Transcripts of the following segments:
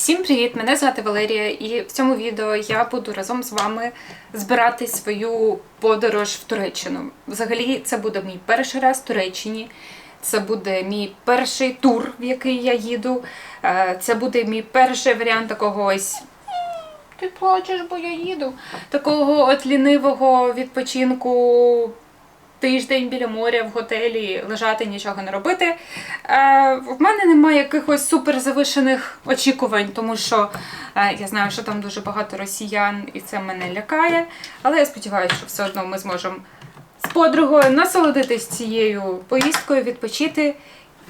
Всім привіт! Мене звати Валерія, і в цьому відео я буду разом з вами збирати свою подорож в Туреччину. Взагалі, це буде мій перший раз в Туреччині. Це буде мій перший тур, в який я їду. Е, Це буде мій перший варіант такого ось. Ти плачеш, бо я їду. Такого от лінивого відпочинку тиждень біля моря в готелі лежати, нічого не робити. Е, в мене немає якихось суперзавишених очікувань, тому що е, я знаю, що там дуже багато росіян, і це мене лякає. Але я сподіваюся, що все одно ми зможемо з подругою насолодитись цією поїздкою, відпочити.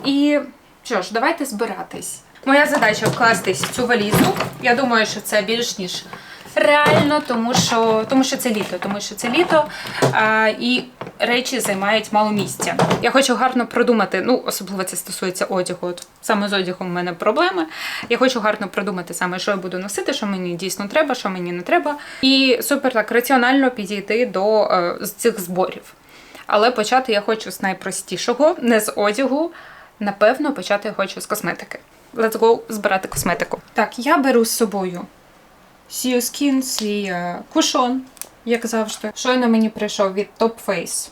І що ж, давайте збиратись. Моя задача вкластись в цю валізу. Я думаю, що це більш ніж реально, тому що, тому що це літо, тому що це літо а, і речі займають мало місця. Я хочу гарно продумати, ну особливо це стосується одягу. От саме з одягом у мене проблеми. Я хочу гарно продумати саме, що я буду носити, що мені дійсно треба, що мені не треба. І супер так раціонально підійти до е, цих зборів. Але почати я хочу з найпростішого, не з одягу. Напевно, почати я хочу з косметики. Let's go збирати косметику. Так, я беру з собою Skin, свій е, кушон, як завжди. Щойно мені прийшов від Top Face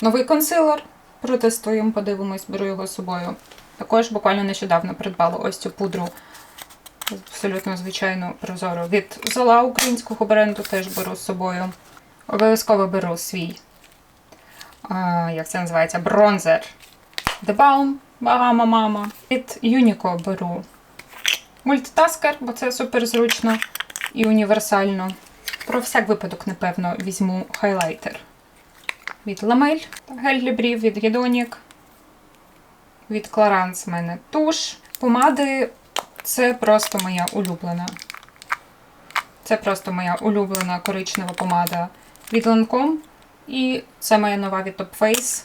новий консилер. Протестуємо, подивимось, беру його з собою. Також буквально нещодавно придбала ось цю пудру. Абсолютно звичайну прозору. Від Зола українського бренду теж беру з собою. Обов'язково беру свій, а, як це називається, бронзер The Balm Багама Мама. Від Uniqlo беру мультитаскер, бо це супер зручно і універсально. Про всяк випадок, напевно, візьму хайлайтер. Від Ламель, гель для брів, від Єдонік. Від Кларанс в мене туш. Помади це просто моя улюблена. Це просто моя улюблена коричнева помада від Lancome. І це моя нова від Top Face.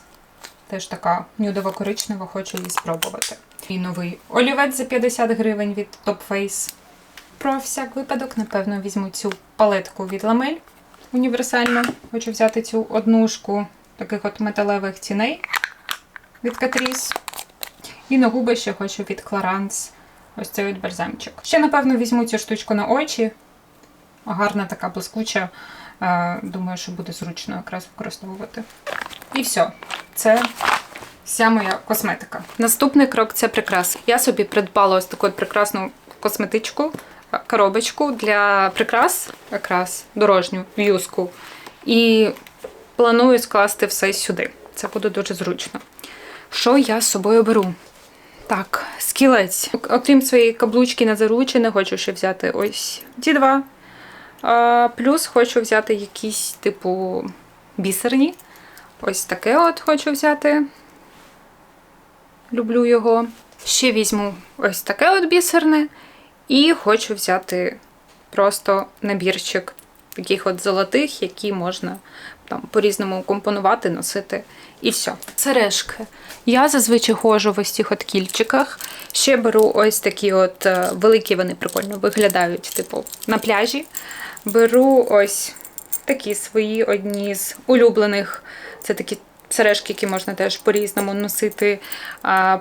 Теж така нюдово коричнева, хочу її спробувати. І новий олівець за 50 гривень від Top Face. Про всяк випадок, напевно, візьму цю палетку від Ламель універсальну. Хочу взяти цю однушку таких от металевих ціней від Catrice. І на губи ще хочу від Clarins. Ось цей от бальзамчик. Ще, напевно, візьму цю штучку на очі. Гарна така блискуча. Е, Думаю, що буде зручно якраз використовувати. І все. Це вся моя косметика. Наступний крок це прикрас. Я собі придбала ось таку прекрасну косметичку, коробочку для прикрас, якраз дорожню в'юзку. І планую скласти все сюди. Це буде дуже зручно. Що я з собою беру? Так, скілець. Окрім своєї каблучки на заручини, хочу ще взяти ось ті два. А, плюс хочу взяти якісь, типу, бісерні. Ось таке от хочу взяти. Люблю його. Ще візьму ось таке от бісерне. І хочу взяти просто набірчик таких от золотих, які можна там по-різному компонувати, носити. І все. Сережки. Я зазвичай ходжу в ось цих от кільчиках. Ще беру ось такі от е, великі, вони прикольно виглядають, типу, на пляжі. Беру ось такі свої одні з улюблених. Це такі сережки, які можна теж по-різному носити,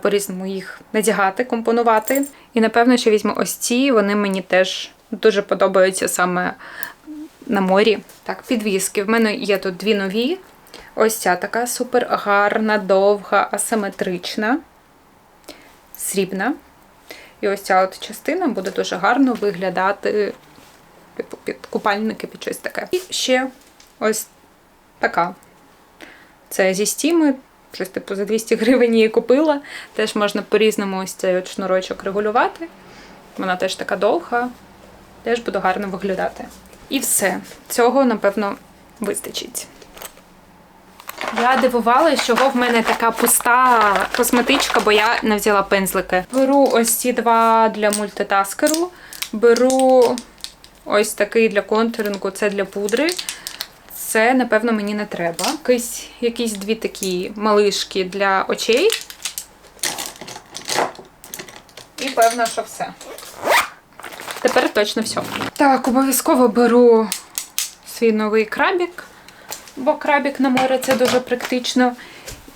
по-різному їх надягати, компонувати. І напевно, що візьму ось ці, вони мені теж дуже подобаються саме на морі. Так, підвіски. В мене є тут дві нові. Ось ця така супер гарна, довга, асиметрична, срібна. І ось ця от частина буде дуже гарно виглядати типу, під купальники, під щось таке. І ще ось така. Це зі стіми, щось типу за 200 гривень її купила. Теж можна по-різному ось цей от шнурочок регулювати. Вона теж така довга, теж буде гарно виглядати. І все. Цього, напевно, вистачить. Я дивувалася, чого в мене така пуста косметичка, бо я не взяла пензлики. Беру ось ці два для мультитаскеру. Беру ось такий для контурингу, це для пудри. Це, напевно, мені не треба. Якісь, якісь дві такі малишки для очей. І певно, що все. Тепер точно все. Так, обов'язково беру свій новий крабік, бо крабік на море це дуже практично.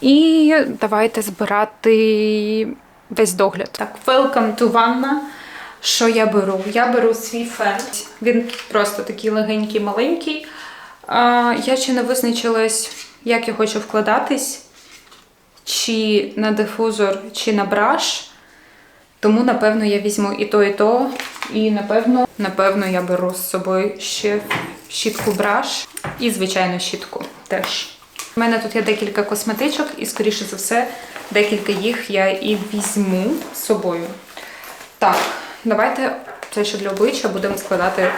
І давайте збирати весь догляд. Так, welcome to ванна. Що я беру? Я беру свій фен. Він просто такий легенький, маленький. Я ще не визначилась, як я хочу вкладатись, чи на дифузор, чи на браш. Тому, напевно, я візьму і то, і то. І напевно, напевно, я беру з собою ще щітку браш і, звичайно, щітку теж. У мене тут є декілька косметичок, і, скоріше за все, декілька їх я і візьму з собою. Так, давайте це що для обличчя будемо складати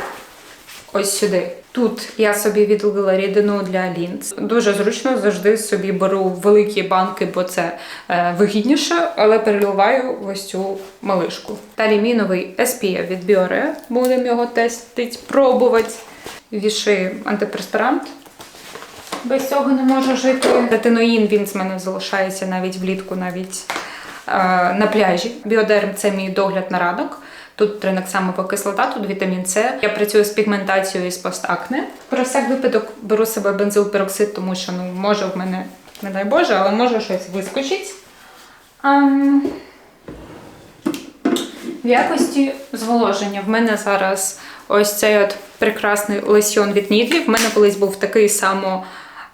ось сюди. Тут я собі відлила рідину для лінз. Дуже зручно завжди собі беру великі банки, бо це е, вигідніше, але переливаю ось цю малишку. Далі мій новий SPF від Biore. Будемо його тестити, пробувати. Віши антиперспирант. Без цього не можу жити. Ретиноїн він з мене залишається навіть влітку, навіть е, на пляжі. Біодерм це мій догляд на ранок. Тут триноксамова кислота, тут вітамін С. Я працюю з пігментацією і з постакне. Про всяк випадок беру себе бензилпероксид, тому що ну може в мене, не дай Боже, але може щось вискочить. Ам, в якості зволоження в мене зараз ось цей от прекрасний лосьон від Нідлі. В мене колись був такий само,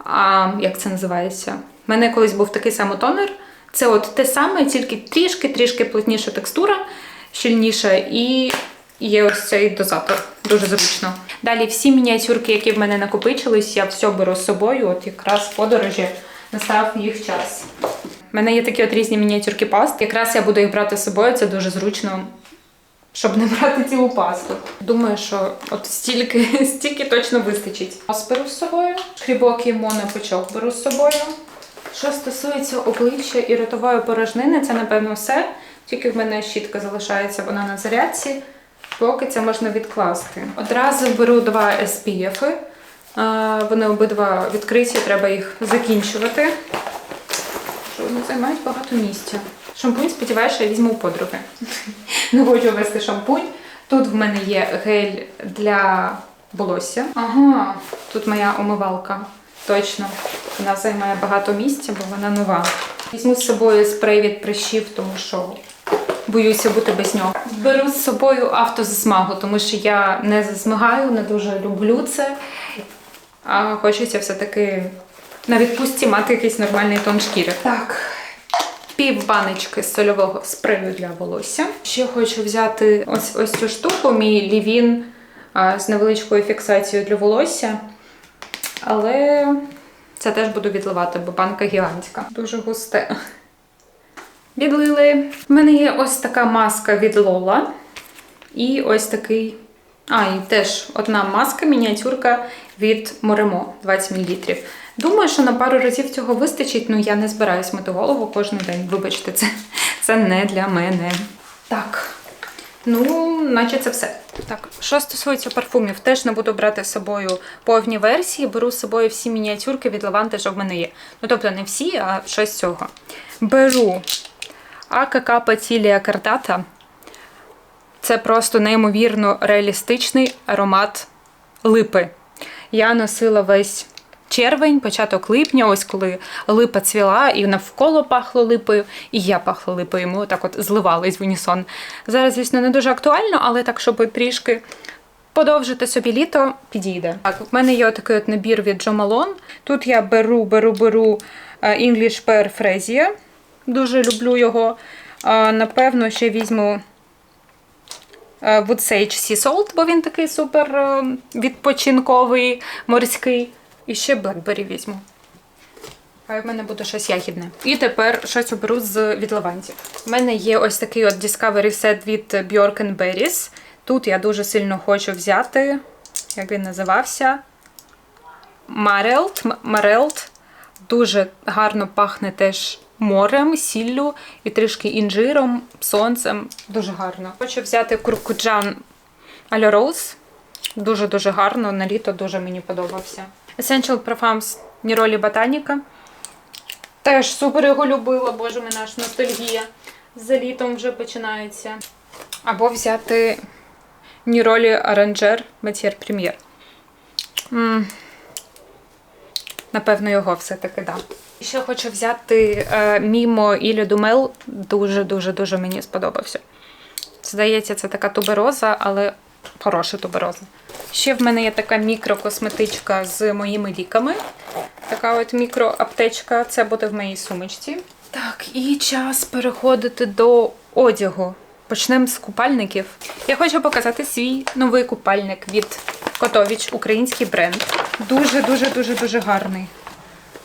а, як це називається? В мене колись був такий самий тонер. Це от те саме, тільки трішки-трішки плотніша текстура, щільніша, і є ось цей дозатор. Дуже зручно. Далі всі мініатюрки, які в мене накопичились, я все беру з собою. От якраз подорожі настав їх час. У мене є такі от різні мініатюрки паст. Якраз я буду їх брати з собою, це дуже зручно, щоб не брати цілу пасту. Думаю, що от стільки, стільки точно вистачить. Ос беру з собою, шкрібок і монопучок беру з собою. Що стосується обличчя і ротової порожнини, це напевно все. Тільки в мене щітка залишається вона на зарядці, поки це можна відкласти. Одразу беру два SPF. Вони обидва відкриті, треба їх закінчувати. Що вони займають багато місця. Шампунь, сподіваюся, я візьму у подруги. Не хочу вести шампунь. Тут в мене є гель для волосся. Ага, тут моя умивалка. Точно. Вона займає багато місця, бо вона нова. Візьму з собою спрей від прищів, тому що боюся бути без нього. Беру з собою автозасмагу, тому що я не засмагаю, не дуже люблю це. А хочеться все-таки на відпустці мати якийсь нормальний тон шкіри. Так. Пів баночки сольового спрею для волосся. Ще хочу взяти ось ось цю штуку, мій лівін з невеличкою фіксацією для волосся. Але це теж буду відливати, бо банка гігантська. Дуже густе. Відлили. В мене є ось така маска від Lola. І ось такий. А, і теж одна маска, мініатюрка від Moremo 20 мл. Думаю, що на пару разів цього вистачить, ну я не збираюсь мити голову кожен день. Вибачте, це, це не для мене. Так. Ну, наче це все. Так, що стосується парфумів, теж не буду брати з собою повні версії, беру з собою всі мініатюрки від Лаванти, що в мене є. Ну, тобто не всі, а щось з цього. Беру АКК Патілія Кардата. Це просто неймовірно реалістичний аромат липи. Я носила весь червень, початок липня, ось коли липа цвіла, і навколо пахло липою, і я пахла липою. Ми отак от зливались в унісон. Зараз, звісно, не дуже актуально, але так, щоб трішки подовжити собі літо, підійде. Так, в мене є отакий от набір від Jo Malone. Тут я беру, беру, беру е, English Pear Fresia. Дуже люблю його. Напевно, ще візьму Wood Sage Sea Salt, бо він такий супер е, відпочинковий, морський. І ще Blackberry візьму. Хай в мене буде щось ягідне. І тепер щось оберу з від лавантів. У мене є ось такий от Discovery Set від Bjork Berries. Тут я дуже сильно хочу взяти, як він називався, Marelt. Marelt. Дуже гарно пахне теж морем, сіллю і трішки інжиром, сонцем. Дуже гарно. Хочу взяти куркуджан Альо Rose. Дуже-дуже гарно. На літо дуже мені подобався. Essential Parfums Ніролі Ботаніка. Теж супер його любила, боже мій наш ностальгія. За літом вже починається. Або взяти Ніролі Оранжер Matière Premier. М, Напевно, його все-таки да. Ще хочу взяти е, Мімо Ілі Думел. Дуже-дуже-дуже мені сподобався. Здається, це така тубероза, але хороша тубероза. Ще в мене є така мікрокосметичка з моїми ліками. Така от мікроаптечка. Це буде в моїй сумочці. Так, і час переходити до одягу. Почнемо з купальників. Я хочу показати свій новий купальник від Котовіч, український бренд. Дуже, дуже, дуже, дуже гарний.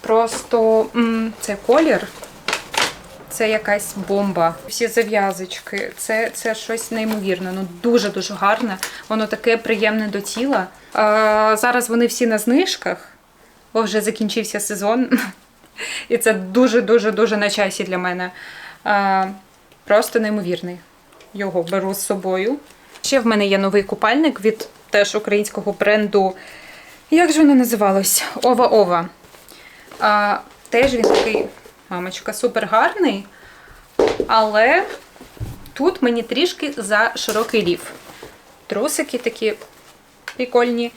Просто м, цей колір. Це якась бомба. Всі зав'язочки, це, це щось неймовірне. Ну дуже дуже гарне. Воно таке приємне до тіла. А, зараз вони всі на знижках, бо вже закінчився сезон. І це дуже дуже на часі для мене. А, просто неймовірний. Його беру з собою. Ще в мене є новий купальник від теж українського бренду. Як же воно називалось? Ова Ова. А, теж він такий, мамочка, супер гарний. Але тут мені трішки за широкий лів. Трусики такі прикольні.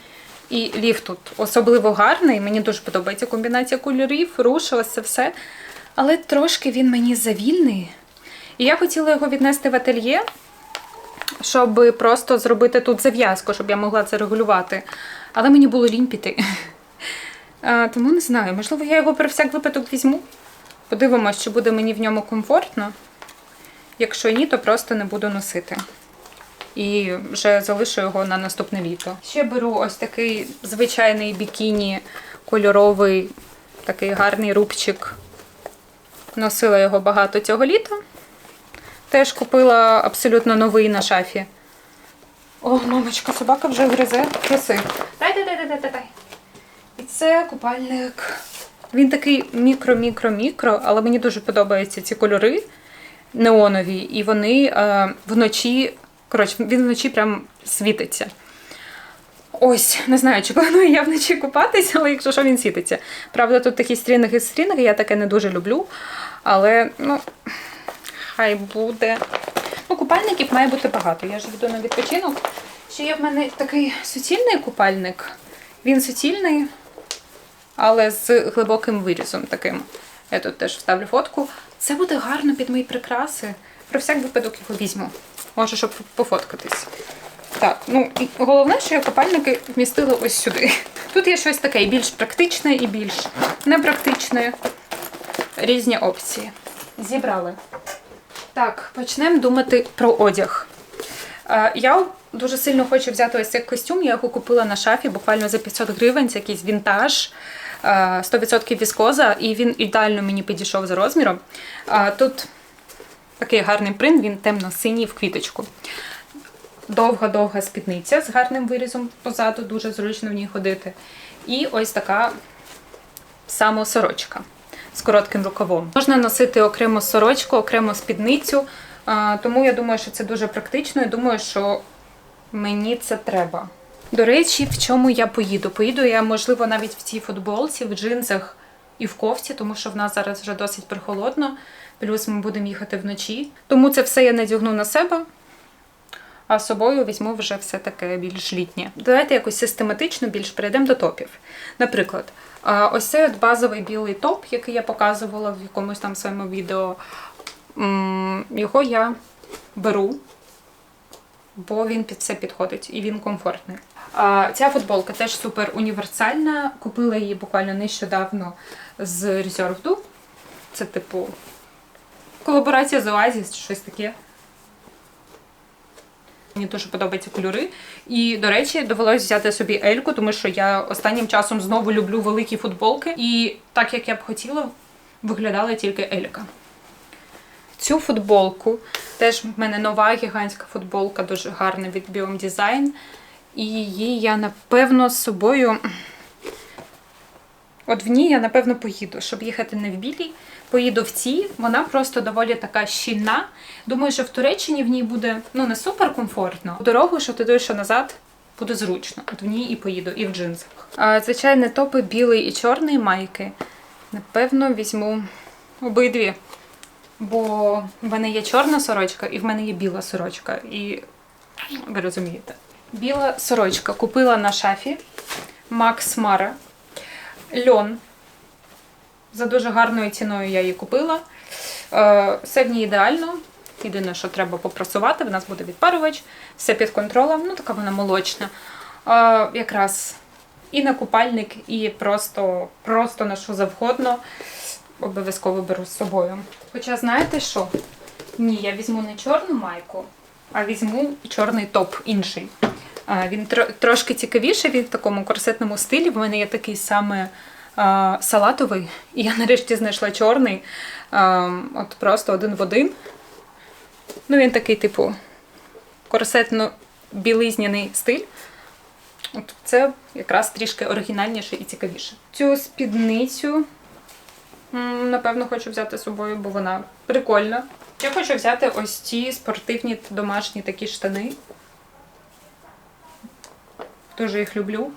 І лів тут особливо гарний. Мені дуже подобається комбінація кольорів, рушилось це все. Але трошки він мені завільний. І я хотіла його віднести в ательє, щоб просто зробити тут зав'язку, щоб я могла це регулювати. Але мені було лінь піти. Тому не знаю, можливо, я його про всяк випадок візьму. Подивимось, чи буде мені в ньому комфортно. Якщо ні, то просто не буду носити. І вже залишу його на наступне літо. Ще беру ось такий звичайний бікіні кольоровий, такий гарний рубчик. Носила його багато цього літа. Теж купила абсолютно новий на шафі. О, мамочка, собака вже гризе труси. Дай, дай, дай, дай, дай, дай. І це купальник. Він такий мікро-мікро-мікро, але мені дуже подобаються ці кольори неонові, і вони е, вночі, коротше, він вночі прям світиться. Ось, не знаю, чи планую я вночі купатися, але якщо що він світиться. Правда, тут такі стрінги стрінги, я таке не дуже люблю. Але, ну, хай буде. Ну, купальників має бути багато. Я ж йду на відпочинок. Ще є в мене такий суцільний купальник. Він суцільний, але з глибоким вирізом таким. Я тут теж вставлю фотку. Це буде гарно під мої прикраси. Про всяк випадок його візьму. Може, щоб пофоткатись. Так, ну і головне, що я купальники вмістила ось сюди. Тут є щось таке більш практичне, і більш непрактичне. Різні опції. Зібрали. Так, почнемо думати про одяг. Е, Я дуже сильно хочу взяти ось цей костюм. Я його купила на шафі буквально за 500 гривень. Це якийсь вінтаж, 100% віскоза, і він ідеально мені підійшов за розміром. Тут такий гарний принт, він темно-синій в квіточку. Довга-довга спідниця з гарним вирізом позаду, дуже зручно в ній ходити. І ось така самосорочка з коротким рукавом. Можна носити окремо сорочку, окремо спідницю, тому я думаю, що це дуже практично і думаю, що мені це треба. До речі, в чому я поїду? Поїду я, можливо, навіть в цій футболці, в джинсах і в кофті, тому що в нас зараз вже досить прохолодно, плюс ми будемо їхати вночі. Тому це все я надягну на себе. А з собою візьму вже все таке більш літнє. Давайте якось систематично більш перейдемо до топів. Наприклад, ось цей от базовий білий топ, який я показувала в якомусь там своєму відео. Його я беру, бо він під все підходить і він комфортний. Ця футболка теж супер універсальна. Купила її буквально нещодавно з Reserved. Це типу колаборація з Oasis, щось таке. Мені дуже подобаються кольори. І, до речі, довелося взяти собі Ельку, тому що я останнім часом знову люблю великі футболки. І так як я б хотіла, виглядала тільки Елька. Цю футболку теж в мене нова гігантська футболка, дуже гарна від Biome Design. І її я, напевно, з собою. От в ній я, напевно, поїду, щоб їхати не в білій. Поїду в цій, вона просто доволі така щільна. Думаю, що в Туреччині в ній буде ну не супер комфортно. Дорогу, що туди, що назад, буде зручно. От в ній і поїду, і в джинсах. А, звичайно, топи білий і чорний майки. Напевно, візьму обидві. Бо в мене є чорна сорочка і в мене є біла сорочка. І ви розумієте. Біла сорочка купила на шафі Макс Мара. Льон. За дуже гарною ціною я її купила. Е, Все в ній ідеально. Єдине, що треба попрасувати, в нас буде відпарювач, все під контролем, ну така вона молочна. А, якраз і на купальник, і просто, просто на що завгодно. Обов'язково беру з собою. Хоча знаєте що? Ні, я візьму не чорну майку, а візьму чорний топ інший. Він трошки цікавіший, він в такому корсетному стилі. В мене є такий саме салатовий, і я нарешті знайшла чорний. От просто один в один. Ну, він такий, типу, корсетно-білизняний стиль. От це якраз трішки оригінальніше і цікавіше. Цю спідницю, напевно, хочу взяти з собою, бо вона прикольна. Я хочу взяти ось ці спортивні домашні такі штани. Дуже їх люблю.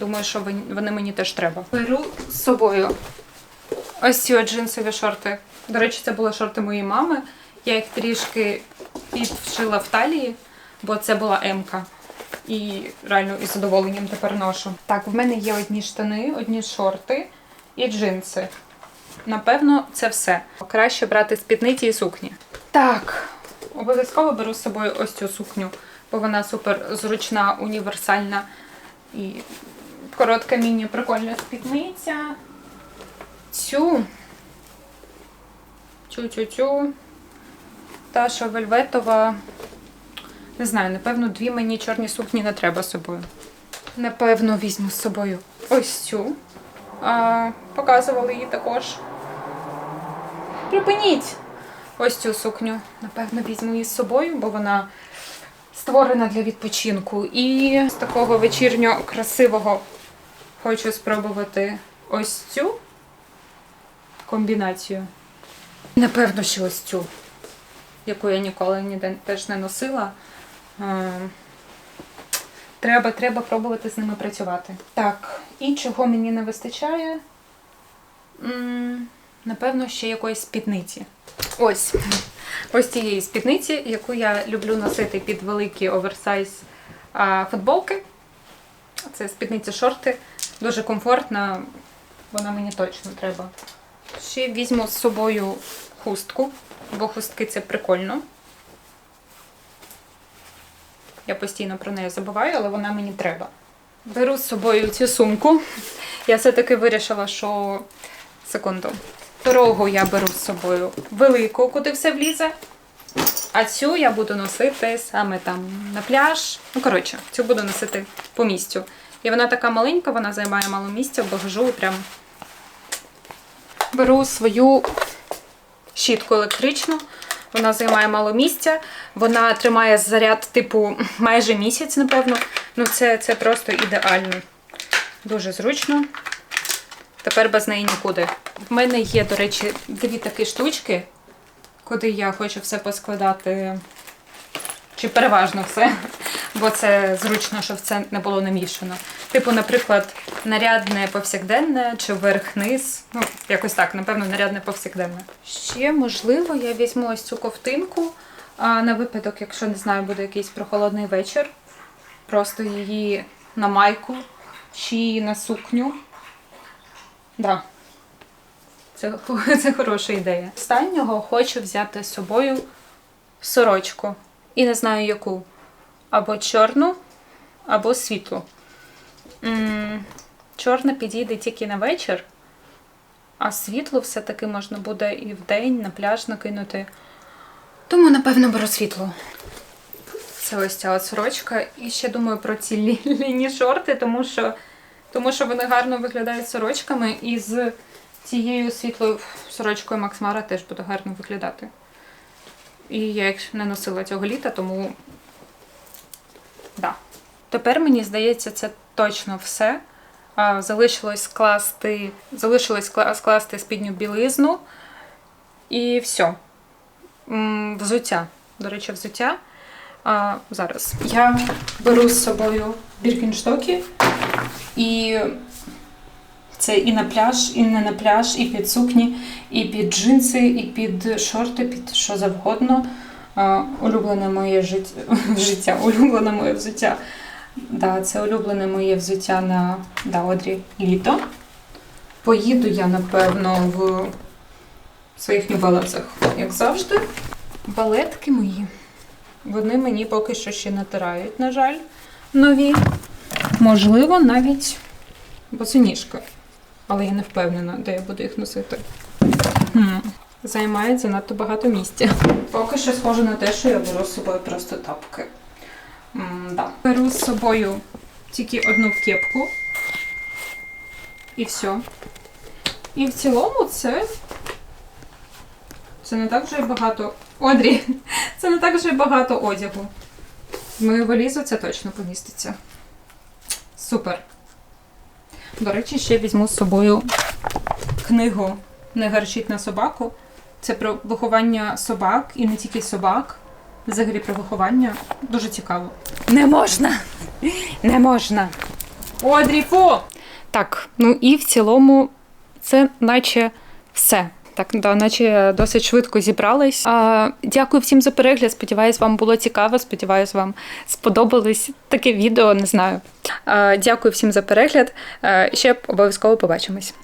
Думаю, що вони мені теж треба. Беру з собою ось ці джинсові шорти. До речі, це були шорти моєї мами. Я їх трішки підшила в талії, бо це була М-ка. І реально із задоволенням тепер ношу. Так, в мене є одні штани, одні шорти і джинси. Напевно, це все. Краще брати спідниці і сукні. Так, обов'язково беру з собою ось цю сукню, бо вона супер зручна, універсальна і коротка міні прикольна спідниця. Цю. Цю-цю-цю. Та, що вельветова. Не знаю, напевно, дві мені чорні сукні не треба з собою. Напевно, візьму з собою ось цю. А, показували її також. Припиніть! Ось цю сукню. Напевно, візьму її з собою, бо вона створена для відпочинку. І з такого вечірнього красивого хочу спробувати ось цю комбінацію. Напевно, що ось цю, яку я ніколи ніде теж не носила. Е, Треба, треба пробувати з ними працювати. Так, і чого мені не вистачає? Напевно, ще якоїсь спідниці. Ось. Ось цієї спідниці, яку я люблю носити під великі оверсайз футболки. Це спідниця шорти. Дуже комфортна, вона мені точно треба. Ще візьму з собою хустку, бо хустки це прикольно. Я постійно про неї забуваю, але вона мені треба. Беру з собою цю сумку. Я все-таки вирішила, що секунду. Дорогу я беру з собою велику, куди все влізе. А цю я буду носити саме там на пляж. Ну, коротше, цю буду носити по місцю. І вона така маленька, вона займає мало місця, багажу прям. Беру свою щітку електричну. Вона займає мало місця, вона тримає заряд, типу, майже місяць, напевно. Ну, це, це просто ідеально. Дуже зручно. Тепер без неї нікуди. В мене є, до речі, дві такі штучки, куди я хочу все поскладати. Чи переважно все, бо це зручно, щоб це не було намішано. Типу, наприклад, нарядне повсякденне чи верх-низ. Ну, якось так, напевно, нарядне повсякденне. Ще, можливо, я візьму ось цю ковтинку а, на випадок, якщо не знаю, буде якийсь прохолодний вечір. Просто її на майку чи на сукню. Да. Це, це хороша ідея. Останнього хочу взяти з собою сорочку. І не знаю яку. Або чорну, або світлу. М, Чорна підійде тільки на вечір, а світло все-таки можна буде і в день на пляж накинути. Тому, напевно, беру світло. Це ось ця от сорочка. І ще думаю про ці лі- лінні шорти, тому що, тому що вони гарно виглядають сорочками. І з цією світлою сорочкою Макс Мара теж буде гарно виглядати. І я їх не носила цього літа, тому да. Тепер мені здається, це точно все. Залишилось скласти, залишилось скласти спідню білизну і все. Взуття. До речі, взуття. А, зараз. Я беру з собою біркінштоки і це і на пляж, і не на пляж, і під сукні, і під джинси, і під шорти, під що завгодно. Улюблене моє життя, життя, улюблене моє взуття. Да, це улюблене моє взуття на да, одрі літо. Поїду я, напевно, в своїх нювелецях, як завжди. Балетки мої. Вони мені поки що ще натирають, на жаль, нові. Можливо, навіть босоніжки. Але я не впевнена, де я буду їх носити. Хм. Займають занадто багато місця. Поки що схоже на те, що я беру з собою просто тапки. М, да. Беру з собою тільки одну кепку. І все. І в цілому це. Це не так вже й багато. Одрі, це не так вже й багато одягу. Мою валізу це точно поміститься. Супер. До речі, ще візьму з собою книгу Не гарчить на собаку. Це про виховання собак і не тільки собак. Взагалі про виховання. Дуже цікаво. Не можна. Не можна. Одріфу! Так, ну і в цілому це наче все. Так, да, наче досить швидко зібрались. А, дякую всім за перегляд. Сподіваюсь, вам було цікаво. Сподіваюсь, вам сподобалось таке відео. Не знаю. А, дякую всім за перегляд. А, ще обов'язково побачимось.